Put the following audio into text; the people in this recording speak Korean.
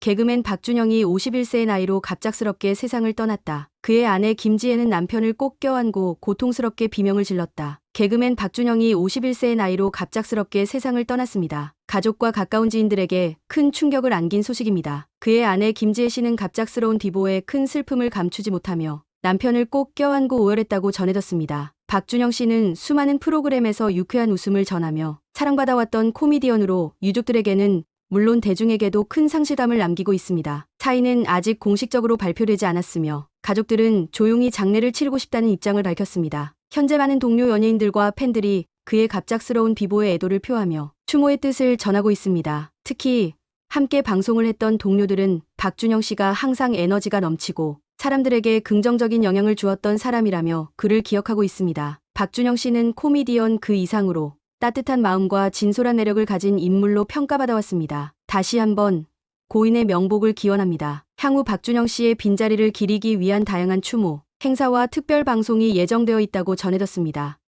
개그맨 박준영이 51세의 나이로 갑작스럽게 세상을 떠났다. 그의 아내 김지혜는 남편을 꼭 껴안고 고통스럽게 비명을 질렀다. 개그맨 박준영이 51세의 나이로 갑작스럽게 세상을 떠났습니다. 가족과 가까운 지인들에게 큰 충격을 안긴 소식입니다. 그의 아내 김지혜 씨는 갑작스러운 비보에 큰 슬픔을 감추지 못하며 남편을 꼭 껴안고 오열했다고 전해졌습니다. 박준영 씨는 수많은 프로그램에서 유쾌한 웃음을 전하며 사랑받아왔던 코미디언으로 유족들에게는 물론 대중에게도 큰 상실감을 남기고 있습니다. 차이는 아직 공식적으로 발표되지 않았으며 가족들은 조용히 장례를 치르고 싶다는 입장을 밝혔습니다. 현재 많은 동료 연예인들과 팬들이 그의 갑작스러운 비보에 애도를 표하며 추모의 뜻을 전하고 있습니다. 특히 함께 방송을 했던 동료들은 박준영 씨가 항상 에너지가 넘치고 사람들에게 긍정적인 영향을 주었던 사람이라며 그를 기억하고 있습니다. 박준영 씨는 코미디언 그 이상으로 따뜻한 마음과 진솔한 매력을 가진 인물로 평가받아왔습니다. 다시 한번 고인의 명복을 기원합니다. 향후 박준영 씨의 빈자리를 기리기 위한 다양한 추모, 행사와 특별 방송이 예정되어 있다고 전해졌습니다.